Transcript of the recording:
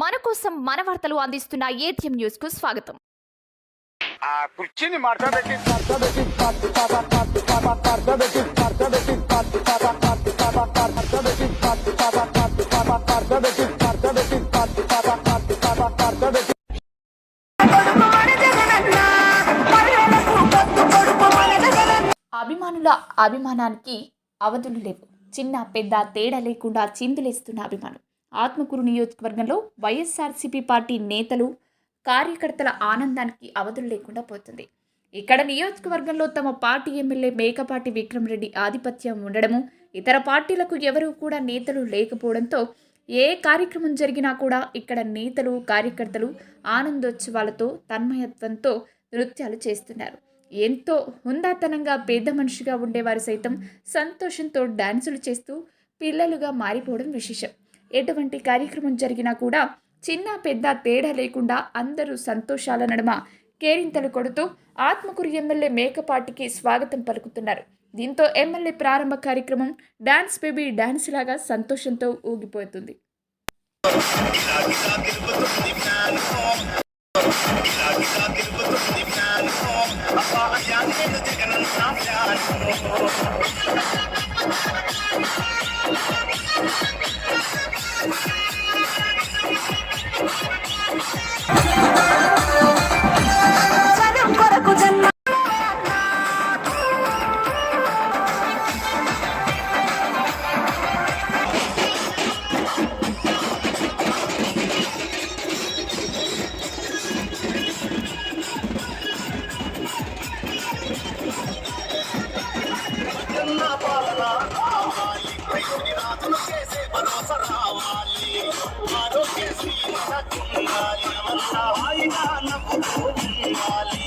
మన కోసం మన వార్తలు అందిస్తున్న ఏటీఎం న్యూస్కు స్వాగతం ఆ కుర్చీని మడతబెట్టి మడతబెట్టి మడతబెట్టి మడతబెట్టి మడతబెట్టి మడతబెట్టి మడతబెట్టి మడతబెట్టి అభిమానుల అభిమానానికి అవధులు లేవు చిన్న పెద్ద తేడా లేకుండా చిందులేస్తున్న అభిమానం ఆత్మకూరు నియోజకవర్గంలో వైఎస్ఆర్సీపీ పార్టీ నేతలు కార్యకర్తల ఆనందానికి అవధులు లేకుండా పోతుంది. ఇక్కడ నియోజకవర్గంలో తమ పార్టీ ఎమ్మెల్యే మేకపాటి విక్రమ్ రెడ్డి ఆధిపత్యం ఉండడము ఇతర పార్టీలకు ఎవరూ కూడా నేతలు లేకపోవడంతో ఏ కార్యక్రమం జరిగినా కూడా ఇక్కడ నేతలు కార్యకర్తలు ఆనందోత్సవాలతో తన్మయత్వంతో నృత్యాలు చేస్తున్నారు. ఎంతో హుందాతనంగా పేద మనిషిగా ఉండేవారు సైతం సంతోషంతో డాన్సులు చేస్తూ పిల్లలుగా మారిపోవడం విశేషం. ఎటువంటి కార్యక్రమం జరిగినా కూడా చిన్న పెద్ద తేడా లేకుండా అందరూ సంతోషాల నడుమ కేరింతలు కొడుతూ ఆత్మకూరు ఎమ్మెల్యే మేకపాటికి స్వాగతం పలుకుతున్నారు. దీంతో ఎమ్మెల్యే ప్రారంభ కార్యక్రమం డాన్స్ బేబీ డాన్స్ లాగా సంతోషంతో ఊగిపోతుంది. జగన్ ஞானம்